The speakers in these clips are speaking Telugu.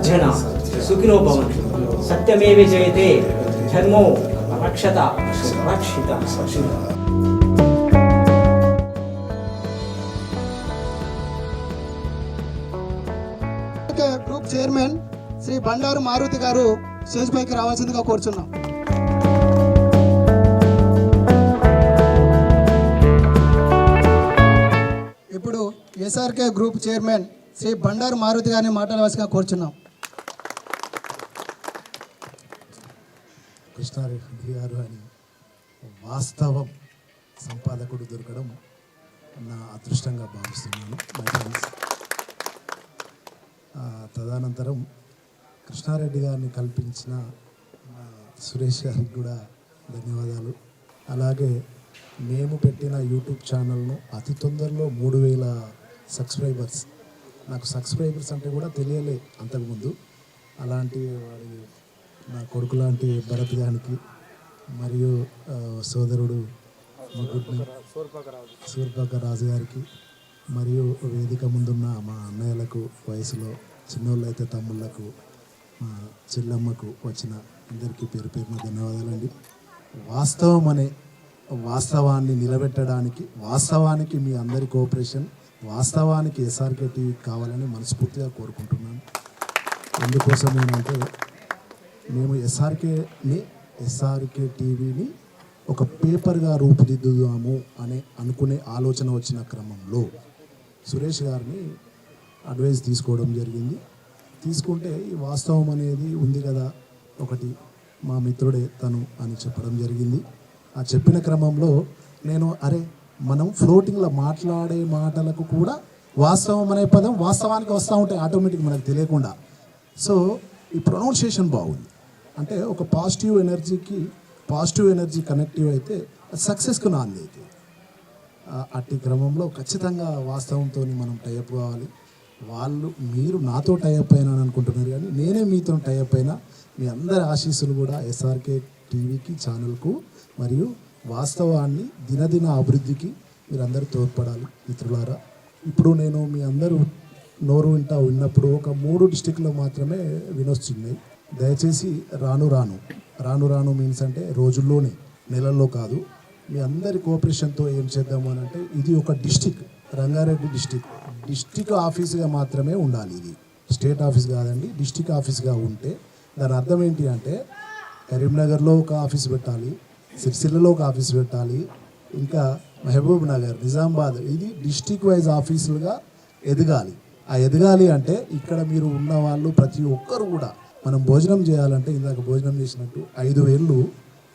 సజ్జన సుఖినో భవంతు సత్యమేవ జయతే? ధర్మో రక్షత. రక్షిత. Okay, group chairman Shri Bandaru Maruti garu stage పైకి రావాల్సిందిగా కోరుచున్నాం. ఇప్పుడు SRK group chairman Shri Bandaru Maruti గారిని మాట్లాడవలసిగా కోరుచున్నాం. కృష్ణారెడ్డి గారు అని వాస్తవం సంపాదకుడు దొరకడం నా అదృష్టంగా భావిస్తున్నాను. మై ఫ్రెండ్స్ తదనంతరం కృష్ణారెడ్డి గారిని కల్పించిన సురేష్ గారికి కూడా ధన్యవాదాలు. అలాగే మేము పెట్టిన యూట్యూబ్ ఛానల్ను అతి తొందరలో మూడు వేల సబ్స్క్రైబర్స్. నాకు సబ్స్క్రైబర్స్ అంటే కూడా తెలియలే అంతకుముందు. అలాంటి వాడి నా కొడుకు లాంటి భరత్ గానికి మరియు సోదరుడు ముగ్గురిని సూర్పక రాజు గారికి మరియు వేదిక ముందున్న మా అన్నయ్యలకు వయసులో చిన్నోళ్ళు అయితే తమ్ముళ్ళకు మా చెల్లమ్మకు వచ్చిన అందరికీ పేరు పేరున ధన్యవాదాలండి. వాస్తవం అనే వాస్తవాన్ని నిలబెట్టడానికి వాస్తవానికి మీ అందరి కోఆపరేషన్ వాస్తవానికి ఎస్ఆర్కే టీవీ కావాలని మనస్ఫూర్తిగా కోరుకుంటున్నాను. ఎందుకోసం ఏంటంటే మేము ఎస్ఆర్కేని ఎస్ఆర్కే టీవీని ఒక పేపర్గా రూపుదిద్దుదాము అనే అనుకునే ఆలోచన వచ్చిన క్రమంలో సురేష్ గారిని అడ్వైస్ తీసుకోవడం జరిగింది. తీసుకుంటే ఈ వాస్తవం అనేది ఉంది కదా ఒకటి మా మిత్రుడే తను అని చెప్పడం జరిగింది. ఆ చెప్పిన క్రమంలో నేను అరే మనం ఫ్లోటింగ్లో మాట్లాడే మాటలకు కూడా వాస్తవం అనే పదం వాస్తవానికి వస్తూ ఉంటాయి ఆటోమేటిక్ మనకు తెలియకుండా. సో ఈ ప్రొనౌన్సియేషన్ బాగుంది. అంటే ఒక పాజిటివ్ ఎనర్జీకి పాజిటివ్ ఎనర్జీ కనెక్టివ్ అయితే సక్సెస్కు నాంది అయితే. అట్టి క్రమంలో ఖచ్చితంగా వాస్తవంతో మనం టైప్ కావాలి. వాళ్ళు మీరు నాతో టైప్ అయినా అనుకుంటున్నారు కానీ నేనే మీతో టైప్ అయినా మీ అందరి ఆశీస్సులు కూడా ఎస్ఆర్కే టీవీకి ఛానల్కు మరియు వాస్తవాన్ని దినదిన అభివృద్ధికి మీరందరూ తోడ్పడాలి మిత్రులారా. ఇప్పుడు నేను మీ అందరూ నోరు వింటా విన్నప్పుడు ఒక మూడు డిస్టిక్లో మాత్రమే వినొస్తున్నాయి దయచేసి రాను రాను. రాను రాను మీన్స్ అంటే రోజుల్లోనే నెలల్లో కాదు. మీ అందరి కోఆపరేషన్తో ఏం చేద్దాము అని అంటే ఇది ఒక డిస్టిక్ రంగారెడ్డి డిస్టిక్. డిస్టిక్ ఆఫీస్గా మాత్రమే ఉండాలి ఇది. స్టేట్ ఆఫీస్ కాదండి డిస్టిక్ ఆఫీస్గా ఉంటే. దాని అర్థం ఏంటి అంటే కరీంనగర్లో ఒక ఆఫీస్ పెట్టాలి సిరిసిల్లలో ఒక ఆఫీస్ పెట్టాలి ఇంకా మహబూబ్ నగర్ నిజామాబాద్. ఇది డిస్టిక్ వైజ్ ఆఫీసులుగా ఎదగాలి. ఆ ఎదగాలి అంటే ఇక్కడ మీరు ఉన్న వాళ్ళు ప్రతి ఒక్కరు కూడా మనం భోజనం చేయాలంటే ఇందాక భోజనం చేసినట్టు ఐదు వేళ్ళు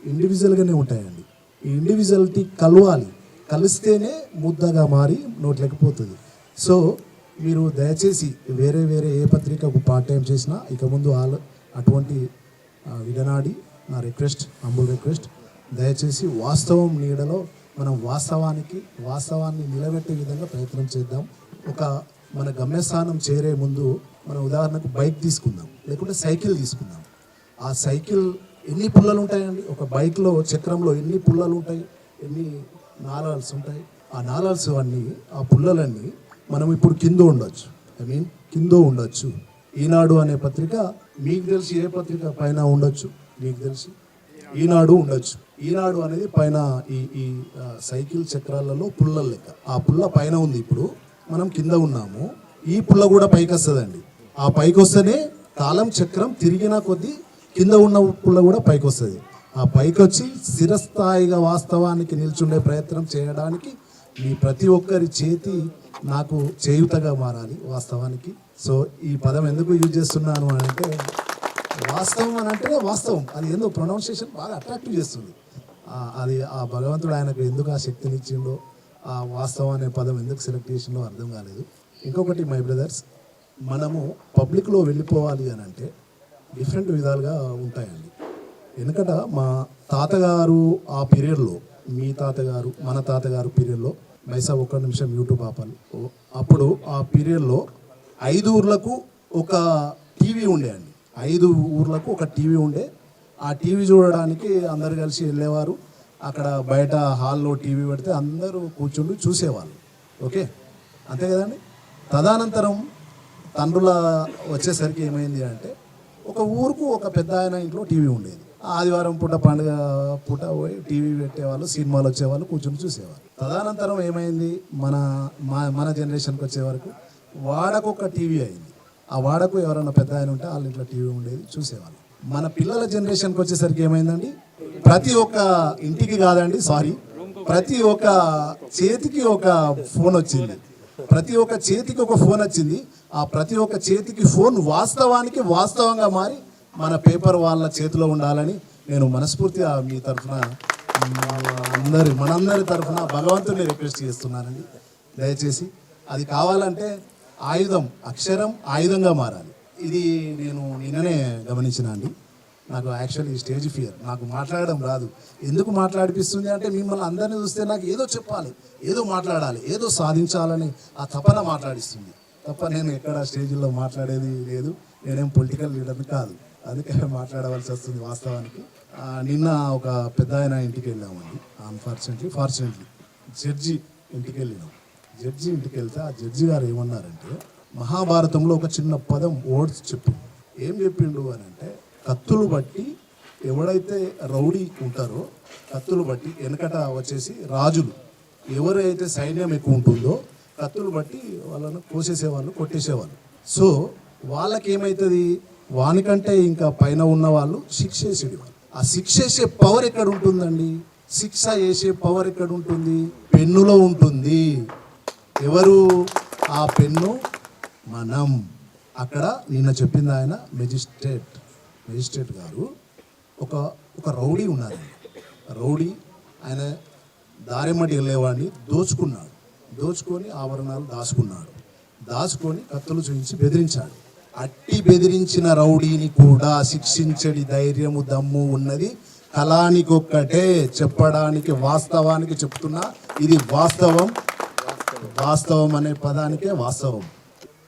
ఇండివిజువల్గానే ఉంటాయండి. ఈ ఇండివిజువాలిటీ కలవాలి. కలిస్తేనే ముద్దగా మారి నోట్లోకి పోతుంది. సో మీరు దయచేసి వేరే వేరే ఏ పత్రికకు పార్ట్ టైం చేసినా ఇక ముందు ఆల్ అటువంటి విడనాడి నా రిక్వెస్ట్ అంబుల్ రిక్వెస్ట్ దయచేసి వాస్తవం నీడలో మనం వాస్తవానికి వాస్తవాన్ని నిలబెట్టే విధంగా ప్రయత్నం చేద్దాం. ఒక మన గమ్యస్థానం చేరే ముందు మనం ఉదాహరణకు బైక్ తీసుకుందాం లేకుంటే సైకిల్ తీసుకుందాం. ఆ సైకిల్ ఎన్ని పుల్లలు ఉంటాయండి? ఒక బైక్లో చక్రంలో ఎన్ని పుల్లలు ఉంటాయి? ఎన్ని నాలాల్స్ ఉంటాయి? ఆ నాలాల్స్ అన్నీ ఆ పుల్లలన్నీ మనం ఇప్పుడు కింద ఉండొచ్చు. ఐ మీన్ కింద ఉండొచ్చు. ఈనాడు అనే పత్రిక మీకు తెలిసి ఏ పత్రిక పైన ఉండొచ్చు? మీకు తెలిసి? ఈనాడు ఉండొచ్చు. ఈనాడు అనేది పైన ఈ ఈ సైకిల్ చక్రాలలో పుల్ల లెక్క. ఆ పుల్ల పైన ఉంది ఇప్పుడు. మనం కింద ఉన్నాము. ఈ పుల్ల కూడా పైకి వస్తుందండి. ఆ పైకి వస్తేనే కాలం చక్రం తిరిగిన కొద్దీ కింద ఉన్న పుల్ల కూడా పైకి వస్తుంది ఆ పైకి వచ్చి స్థిరస్థాయిగా వాస్తవానికి నిల్చుండే ప్రయత్నం చేయడానికి మీ ప్రతి ఒక్కరి చేతి నాకు చేయుతగా మారాలి వాస్తవానికి. సో ఈ పదం ఎందుకు యూజ్ చేస్తున్నాను అని అంటే వాస్తవం అని అంటేనే వాస్తవం. అది ఎందుకు ప్రొనౌన్సియేషన్ బాగా అట్రాక్టివ్ చేస్తుంది. అది ఆ భగవంతుడు ఆయనకు ఎందుకు ఆ శక్తిని ఇచ్చిండో ఆ వాస్తవం అనే పదం ఎందుకు సెలెక్ట్ చేసిండో అర్థం కాలేదు. ఇంకొకటి మై బ్రదర్స్ మనము పబ్లిక్లో వెళ్ళిపోవాలి అని అంటే డిఫరెంట్ విధాలుగా ఉంటాయండి. వెనుకట మా తాతగారు ఆ పీరియడ్లో మీ తాతగారు మన తాతగారు పీరియడ్లో మైసా ఒక్క నిమిషం యూట్యూబ్ ఆపాలి అప్పుడు ఆ పీరియడ్లో ఐదు ఊర్లకు ఒక టీవీ ఉండే అండి. ఐదు ఊర్లకు ఒక టీవీ ఉండే. ఆ టీవీ చూడడానికి అందరు కలిసి వెళ్ళేవారు. అక్కడ బయట హాల్లో టీవీ పెడితే అందరూ కూర్చుండి చూసేవాళ్ళు. ఓకే? అంతే కదండి? తదనంతరం తండ్రుల వచ్చేసరికి ఏమైంది అంటే ఒక ఊరుకు ఒక పెద్ద ఆయన ఇంట్లో టీవీ ఉండేది. ఆదివారం పూట పండుగ పూట పోయి టీవీ పెట్టేవాళ్ళు సినిమాలు వచ్చేవాళ్ళు కూర్చొని చూసేవాళ్ళు. తదనంతరం ఏమైంది? మన మా మన జనరేషన్కి వచ్చే వరకు వాడకు ఒక టీవీ అయింది. ఆ వాడకు ఎవరైనా పెద్ద ఆయన ఉంటే వాళ్ళ ఇంట్లో టీవీ ఉండేది చూసేవాళ్ళు. మన పిల్లల జనరేషన్కి వచ్చేసరికి ఏమైందండి? ప్రతి ఒక్క ఇంటికి కాదండి సారీ ప్రతి ఒక్క చేతికి ఒక ఫోన్ వచ్చింది. ప్రతి ఒక్క చేతికి ఒక ఫోన్ వచ్చింది. ఆ ప్రతి ఒక్క చేతికి ఫోన్ వాస్తవానికి వాస్తవంగా మారి మన పేపర్ వాళ్ళ చేతిలో ఉండాలని నేను మనస్ఫూర్తిగా మీ తరఫున అందరి మనందరి తరఫున భగవంతుని రిక్వెస్ట్ చేస్తున్నానండి. దయచేసి అది కావాలంటే ఆయుధం అక్షరం ఆయుధంగా మారాలి. ఇది నేను నిన్ననే గమనించిన అండి. నాకు యాక్చువల్లీ స్టేజ్ ఫియర్ నాకు మాట్లాడడం రాదు. ఎందుకు మాట్లాడిపిస్తుంది అంటే మిమ్మల్ని అందరినీ చూస్తే నాకు ఏదో చెప్పాలి ఏదో మాట్లాడాలి ఏదో సాధించాలని ఆ తపన మాట్లాడిస్తుంది. తప్ప నేను ఎక్కడ స్టేజ్లో మాట్లాడేది లేదు. నేనేం పొలిటికల్ లీడర్ని కాదు. అందుకే మాట్లాడవలసి వస్తుంది వాస్తవానికి. నిన్న ఒక పెద్ద ఆయన ఇంటికి వెళ్ళామండి అన్ఫార్చునేట్లీ ఫార్చునేట్లీ జడ్జి ఇంటికి వెళ్ళినాం. జడ్జి ఇంటికి వెళ్తే ఆ జడ్జి గారు ఏమన్నారంటే మహాభారతంలో ఒక చిన్న పదం ఓడ్స్ చెప్పిండు. ఏం చెప్పిండు అని అంటే కత్తులు బట్టి ఎవడైతే రౌడీ ఉంటారో కత్తులు బట్టి వెనకట వచ్చేసి రాజులు. ఎవరైతే సైన్యం ఎక్కువ ఉంటుందో కత్తులు బట్టి వాళ్ళను కోసేసేవాళ్ళు కొట్టేసేవాళ్ళు. సో వాళ్ళకేమవుతుంది వానికంటే ఇంకా పైన ఉన్న వాళ్ళు. శిక్ష వేసేవాళ్ళు ఆ శిక్ష వేసే పవర్ ఎక్కడ ఉంటుందండి శిక్ష వేసే పవర్ ఎక్కడ ఉంటుంది పెన్నులో ఉంటుంది. ఎవరు? ఆ పెన్ను మనం. అక్కడ నిన్న చెప్పింది ఆయన మెజిస్ట్రేట్ మెజిస్ట్రేట్ గారు. ఒక ఒక రౌడీ ఉన్నారు రౌడీ ఆయన దారిమ్మటి వెళ్ళేవాడిని దోచుకున్నాడు. దోచుకొని ఆభరణాలు దాచుకున్నాడు. దాచుకొని కత్తులు చూపించి బెదిరించాడు. అట్టి బెదిరించిన రౌడీని కూడా శిక్షించడి ధైర్యము దమ్ము ఉన్నది. కళానికొక్కటే చెప్పడానికి వాస్తవానికి చెప్తున్నా ఇది వాస్తవం. వాస్తవం అనే పదానికే వాస్తవం.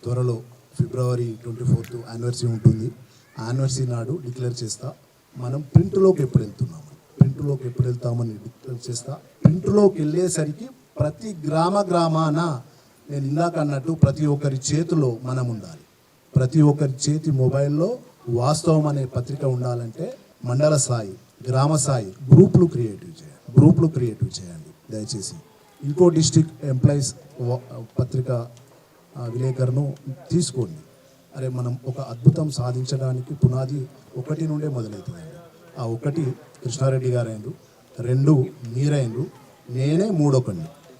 త్వరలో ఫిబ్రవరి ట్వంటీ ఫోర్త్ యానివర్సరీ ఉంటుంది. యానివర్సరీ నాడు డిక్లేర్ చేస్తా. మనం ప్రింట్లోకి ఎప్పుడు వెళ్తున్నాము? ప్రింట్లోకి ఎప్పుడు వెళ్తామని డిక్లేర్ చేస్తా. ప్రింట్లోకి వెళ్ళేసరికి ప్రతి గ్రామ గ్రామాన నేను ఇందాక అన్నట్టు ప్రతి ఒక్కరి చేతిలో మనం ఉండాలి. ప్రతి ఒక్కరి చేతి మొబైల్లో వాస్తవం అనే పత్రిక ఉండాలంటే మండల స్థాయి గ్రామ స్థాయి గ్రూపులు క్రియేటివ్ చేయండి గ్రూపులు క్రియేటివ్ చేయండి దయచేసి. ఇంకో డిస్టిక్ ఎంప్లాయీస్ పత్రిక విలేకరును తీసుకోండి. అరే మనం ఒక అద్భుతం సాధించడానికి పునాది ఒకటి నుండే మొదలవుతుందండి. ఆ ఒకటి కృష్ణారెడ్డి గారైండు రెండు మీరైండు నేనే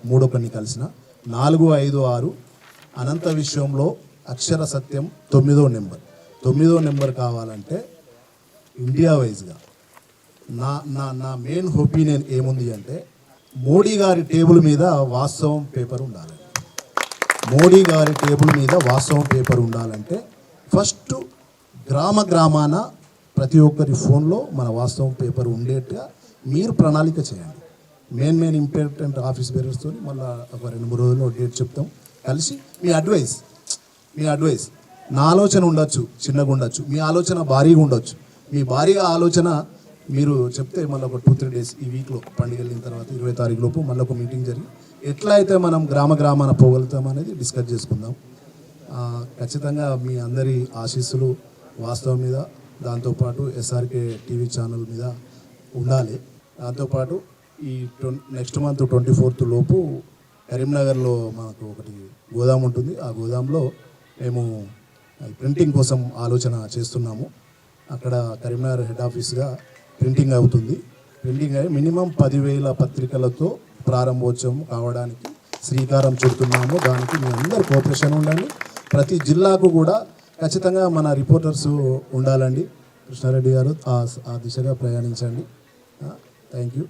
మూడో పని కలిసిన నాలుగు ఐదు ఆరు అనంత విశ్వంలో అక్షర సత్యం తొమ్మిదో నెంబర్. తొమ్మిదో నెంబర్ కావాలంటే ఇండియా వైజ్గా నా నా నా మెయిన్ ఒపీనియన్ ఏముంది అంటే మోడీ గారి టేబుల్ మీద వాస్తవం పేపర్ ఉండాలి. మోడీ గారి టేబుల్ మీద వాస్తవం పేపర్ ఉండాలంటే ఫస్ట్ గ్రామ గ్రామాన ప్రతి ఒక్కరి ఫోన్లో మన వాస్తవం పేపర్ ఉండేట్టుగా మీరు ప్రణాళిక చేయండి. మెయిన్ మెయిన్ ఇంపార్టెంట్ ఆఫీస్ బేరర్స్తో మళ్ళీ ఒక రెండు మూడు రోజుల్లో డేట్ చెప్తాం. కలిసి మీ అడ్వైస్ మీ అడ్వైస్ నా ఆలోచన ఉండొచ్చు చిన్నగా ఉండొచ్చు మీ ఆలోచన భారీగా ఉండొచ్చు. మీ భారీగా ఆలోచన మీరు చెప్తే మళ్ళీ ఒక టూ త్రీ డేస్ ఈ వీక్లో పండుగ వెళ్ళిన తర్వాత ఇరవై తారీఖు లోపు మళ్ళీ ఒక మీటింగ్ జరిగి ఎట్లా అయితే మనం గ్రామ గ్రామాన పోగలుగుతాం అనేది డిస్కస్ చేసుకుందాం. ఖచ్చితంగా మీ అందరి ఆశీస్సులు వాస్తవం మీద దాంతోపాటు ఎస్ఆర్కే టీవీ ఛానల్ మీద ఉండాలి. దాంతోపాటు ఈ నెక్స్ట్ మంత్ ట్వంటీ ఫోర్త్ లోపు కరీంనగర్లో మాకు ఒకటి గోదాం ఉంటుంది. ఆ గోదాంలో మేము ప్రింటింగ్ కోసం ఆలోచన చేస్తున్నాము. అక్కడ కరీంనగర్ హెడ్ ఆఫీస్గా ప్రింటింగ్ అవుతుంది. ప్రింటింగ్ అయ్యి మినిమం పదివేల పత్రికలతో ప్రారంభోత్సవం కావడానికి శ్రీకారం చుడుతున్నాము. దానికి మీ అందరు కోఆపరేషన్ ఉండండి ప్రతి జిల్లాకు కూడా ఖచ్చితంగా మన రిపోర్టర్స్ ఉండాలండి. కృష్ణారెడ్డి గారు ఆ ఆ దిశగా ప్రయాణించండి. Thank you